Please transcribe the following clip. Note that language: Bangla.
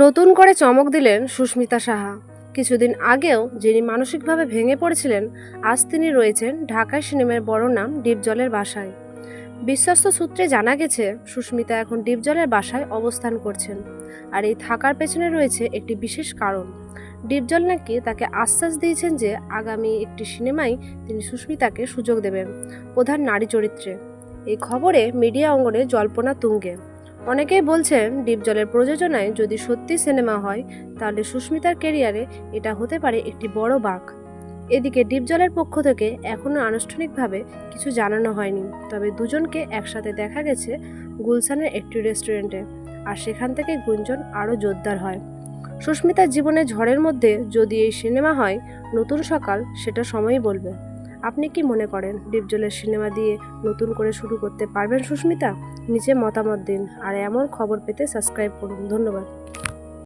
নতুন করে চমক দিলেন সুস্মিতা সাহা। কিছুদিন আগেও যিনি মানসিকভাবে ভেঙে পড়েছিলেন, আজ তিনি রয়েছেন ঢাকায় সিনেমার বড় নাম ডিপজলের বাসায়। বিশ্বস্ত সূত্রে জানা গেছে, সুস্মিতা এখন ডিপজলের বাসায় অবস্থান করছেন আর এই থাকার পেছনে রয়েছে একটি বিশেষ কারণ। ডিপজল নাকি তাকে আশ্বাস দিয়েছেন যে আগামী একটি সিনেমায় তিনি সুস্মিতাকে সুযোগ দেবেন, প্রধান নারী চরিত্রে। এই খবরে মিডিয়া অঙ্গনে জল্পনা তুঙ্গে। অনেকেই বলছেন ডিপজলের প্রযোজনায় যদি সত্যি সিনেমা হয়, তাহলে সুস্মিতার কেরিয়ারে এটা হতে পারে একটি বড় বাঁক। এদিকে ডিপজলের পক্ষ থেকে এখনও আনুষ্ঠানিকভাবে কিছু জানানো হয়নি, তবে দুজনকে একসাথে দেখা গেছে গুলশানের একটি রেস্টুরেন্টে, আর সেখান থেকে গুঞ্জন আরও জোরদার হয়। সুস্মিতার জীবনে ঝড়ের মধ্যে যদি এই সিনেমা হয়, নতুন সকাল সেটা সময়ই বলবে। আপনি কি মনে করেন ডিপজলের সিনেমা দিয়ে নতুন করে শুরু করতে পারবেন সুস্মিতা? নিচে মতামত দিন আর এমন খবর পেতে সাবস্ক্রাইব করুন। ধন্যবাদ।